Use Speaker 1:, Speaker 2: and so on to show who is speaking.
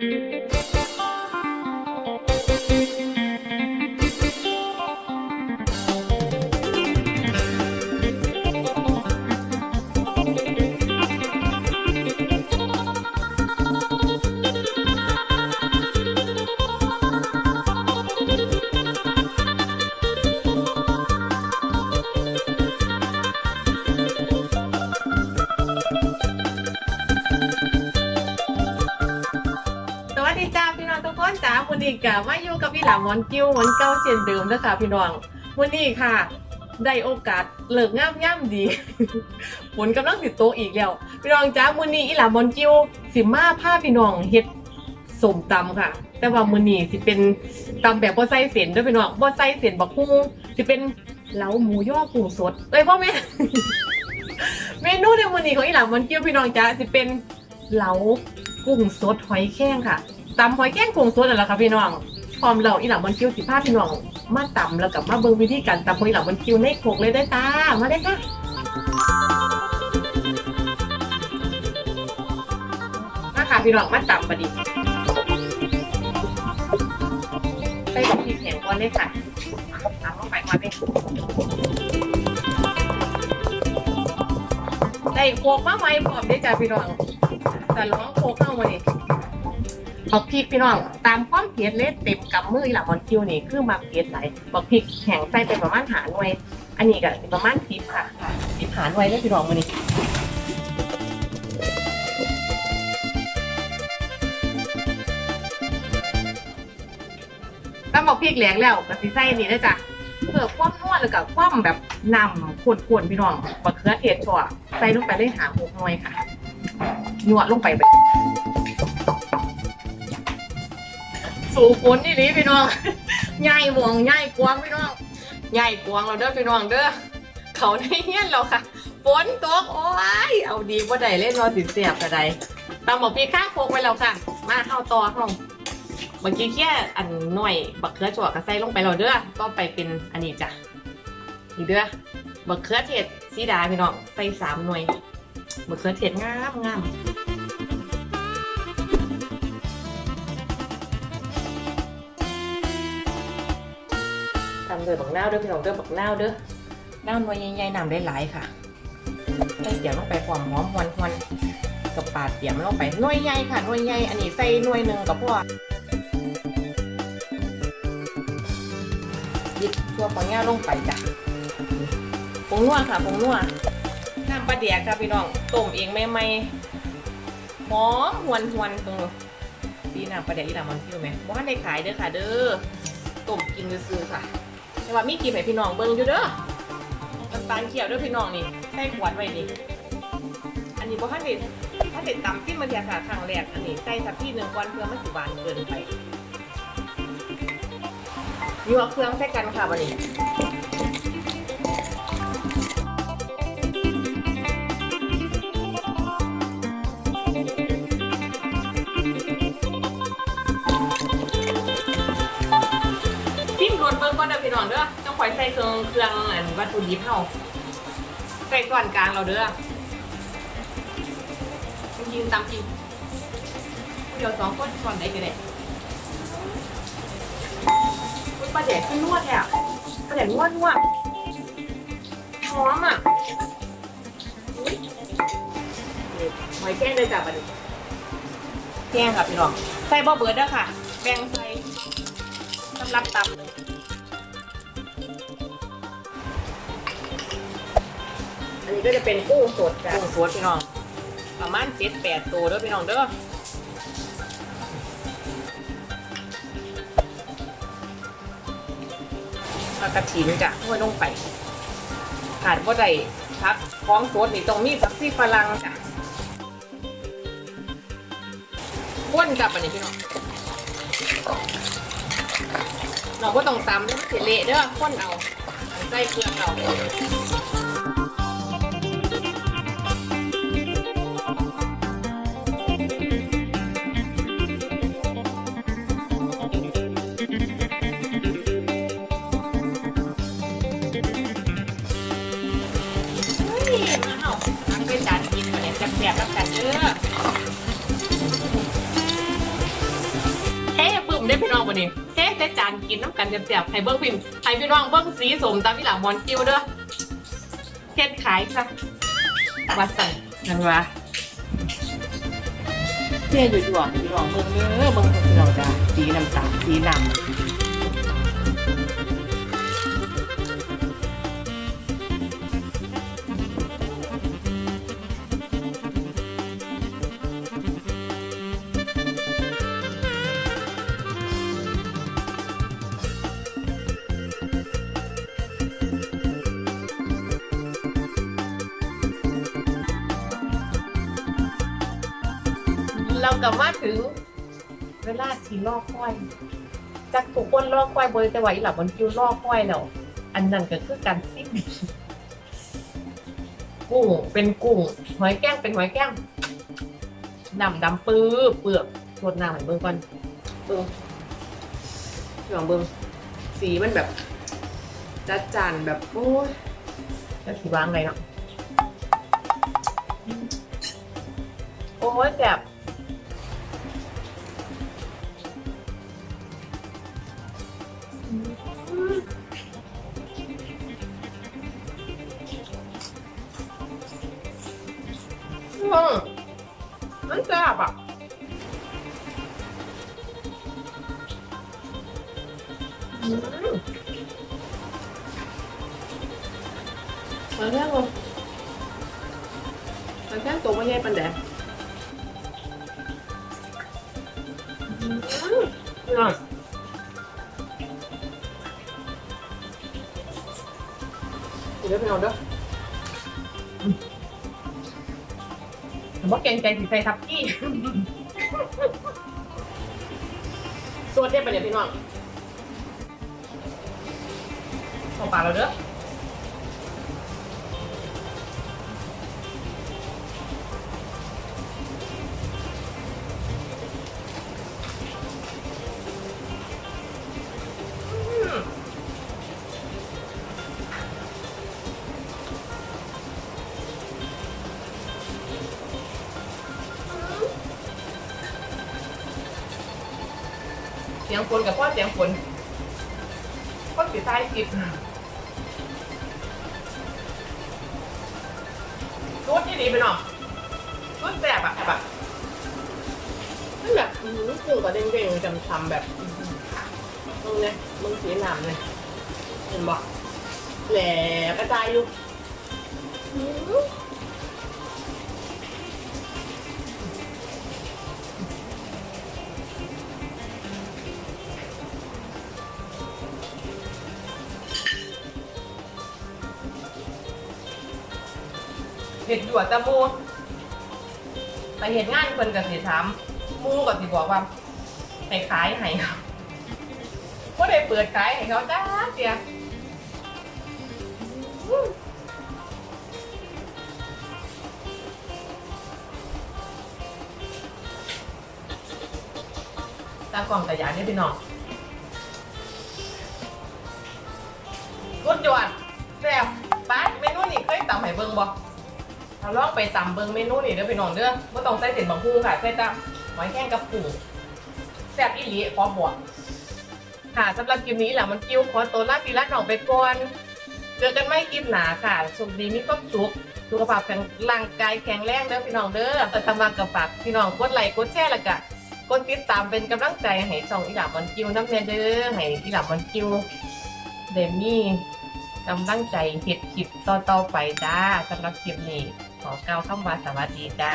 Speaker 1: ส นี้กะมาอยู่กับพี่หลามมอนกิ้วมอนเก้าเช่นเดิมนะคะพี่น้องวันนี้ค่ะ ได้โอกาสเลิกง่ามย่ำดีฝนกำลังติดโตอีกแล้ว พี่น้องจ้ามือนี้อีหลามมอนกิ้วสิมาผ้าพี่น้องเฮ็ดสมตำค่ะ แต่ว่ามื้อนี้สิเป็นตำแบบบ่ใส่เส้นด้วยพี่น้องบ่ใส่เส้นบักฮุ้งสิเป็นเหลาหมูย่อกุ้งสดเอ้ยพ่อแม่เมนูในมื้อนี้ของอีหลามมอนกิ้วพี่น้องจ้าสิเป็นเหลากุ้งสดหอยแข้งค่ะ ตำหอยแข้งกงสดนั่นแหละค่ะพี่น้อง พร้อมเราอีหลังมันคิวสิพาพี่น้อง มาตำแล้วกับมาเบิ่งวิธีการตำหอยหลังมันคิวในโขกเลยได้ตามาได้ค่ะมาค่ะพี่น้องมาตำปะดิใส่ดอกพริกแห้งก่อนเลยค่ะตำลงไปก่อนเลยได้โขกมาไว้พร้อมได้จ้ะพี่น้องแต่ร้องโคกเข้ามาดิ บอกพริกพี่น้องตามความเผ็ดเลยเต็มกำมืออีหลังบอลคิวนี่คือมาเผ็ดไหลบอกพริกแข็งใส่ไปประมาณหาหน่วย อันนี้ก็ประมาณสิบค่ะสิบหาหน่วยได้พี่น้องมาดิตาบอกพริกแหลงแล้วก็สิใส่นี่ได้อจ้ะเพื่อความนวดแล้วก็ความแบบนำขวนๆพี่น้องบักเขือเทศชัวใส่ลงไปเลยหาหกหน่วยค่ะหนวดลงไปแบบ สู่ฝนนี่ลีพี่น้องใหญ่หวงใหญ่กวางพี่น้องใหญ่กวางเราเด้อพี่น้องเด้อเขาในเฮี้ยนเราค่ะฝนตกโอ้ยเอาดีว่าใดเล่นรอสิเสียบกระไดตามบอกพี่ข้างโคกไว้แล้วค่ะ มาเข้าต่อห้องเมื่อกี้แค่อันหน่อยบักเขือจั่วกระใสลงไปเราเด้อก็ไปเป็นอันนี้จ้ะนี่เด้อบักเขือเทศสีดาพี่น้องใส่สามหน่วยมะเขือเทศงามงาม ทำเลยบักนาวเด้อพี่น้องเด้อบักนาวเด้อน้าหน่วยใหญ่ๆน้ำได้หลายค่ะใส่เสียมลงไปความหอมหวนหวนกับปาดเสียมลงไปหน่วยใหญ่ค่ะหน่วยใหญ่อันนี้ใส่หน่วยหนึ่งกับพวกยิบทั่วปังย่าลงไปจ้ะผงนัวค่ะผงนัวน้ำปลาเดียกค่ะพี่น้องต้มเองใหม่ๆหอมหวนหวนๆตรงนู้นดีน้ำปลาเดียอีหลามันคิวไหมบ่ทันได้ขายเด้อค่ะ เด้อต้มกินซื้อค่ะ แต่ว่ามีกินให้พี่น้องเบิ่งอยู่เด้อน้ำตาลเขียวด้วยพี่น้องนี่ใส่ขวดไว้นี่อันนี้บ่ท่านเด็ดท่าเด็ดตำที่มมาเดียค่ะครั้งแรกอันนี้ใส่สักที่หนึ่งก่อนเพื่อมันสิหวานเกินไปยั่วเครื่องใส่กันค่ะวันนี้ เครื่องเครื่องอันวัตถุดิบเฮาใส่ส่วนกลางเราเด้อจริงตามจริงเดี๋ยวสองคนก่อนได้ก็ได้อุ๊ยปลาแดกขึ้นนวดแท้อะปลาแดกนวดนวดหอมอะหอยแครงเลยจ้ะบัดนี้แกงค่ะพี่น้องใส่บ่เบิดด้อค่ะ แบ่งใส่สำหรับตำ อันนี้ก็จะเป็นกุ้งสดจ้ะกุ้งสดพี่น้อง ประมาณเจ็ดแปดตัวเด้อพี่น้องเด้อแล้วกระถิ่นจ้ะห้วยลงไปขาดว่าใดพักพร้อมสดนี่ตรงมีผักซี่ฝรั่งจ้ะว้วนกลับอันนี้พี่น้องเราก็ต้องตำด้วยมะเขือเละเด้อข้นเอาใส่เครื่องเอา มาเอาทำเป็นจานกินเนี่ยจะแสบๆแล้วกันเด้อได้พี่น้องวันนี้เฮ้แต่จานกินน้ำกันแซ่บๆให้เบิ้งพิมพ์ให้พี่น้องเบิ้งสีสมตามพี่หลามอนกิ้วเด้อเฮ็ดขายซะว่าสั่นนั่นวะเท่อยู่ดวงพี่น้องเบิ้งเด้อเบิ้งพี่น้องจ้าสีน้ำตาลสีดำ เรากลับมาถึง เวลาที่ลอกควายจากทุกคนลอกควายบริแต่ว่าอีหลับบนคิวลอกควายแล้วอันนั้นก็คือการซิกกุ้งเป็นกุ้งหอยแก้งเป็นหอยแก้งดำดำปื้อเปลือกรดน้ำให้เบิ่งก่อนเบิ่งลองเบิ่งสีมันแบบจัดจานแบบโอ้ยจะสีวางไงเนาะโอ้ยแสบ อืมมันแซ่บอะอืมมันแซ่บเลยมันแซ่บตัวไม่ใช่ปันแดงอืมนี่หน่อยเดี๋ยวไปเอาเด้อ ผมว่าเกรงใจสีไฟทับกี้สวัสดีไปเนี่ยพี่น้องเข้าปากเราเด้อ สียงฝนกับพ่อเสียงฝนพ่อสีใต้กิบรุดที่ดีไปหน่อยรุดแบบอะแบบมันแบบอื้อหือกุ้งเด้งๆจำทำๆแบบมึงเนี่ยมึงสีหนามเลยเห็นบ่แหลกระจายอยู่ เห็ดหยวดตะมูไปเห็ดงานเพิ่นกับสิถามหมูกับสิบอกว่าให้ขายให้เขาบ่ได้เปิดขายให้เขาจ้าเสียตากล่องกระยานนี่พี่น้องกุดหยวดแซ่บป้าเมนูนี้เคยตำให้เบิ่งบ่ เราลองไปตำเบิงเมนูนี้เด้อพี่น้องเด้อบ่ต้องใส่เส้นบางฮูค่ะใส่แต่หอยแครงกับกุ้งแซ่บอีหลีขอบอกค่ะสำหรับคลิปนี้แหละมันกิ้วขอตัวลาพี่ลาน้องไปก่อนเจอกันไม่คลิปหนาค่ะสุขดีมีความสุขสุขภาพแข็งร่างกายแข็งแรงเด้อพี่น้องเด้อแต่ทำมากับฝากพี่น้องกดไลค์กดแชร์และกะกดติดตามเป็นกำลังใจให้ช่องอีหลามันกิ้วน้ำแน่เด้อให้อีหลามันกิ้วเดมี่กำลังใจเห็ดคลิปต่อๆไปจ้าสำหรับคลิปนี้ ขอเก้าคำว่าสวัสดีจ้า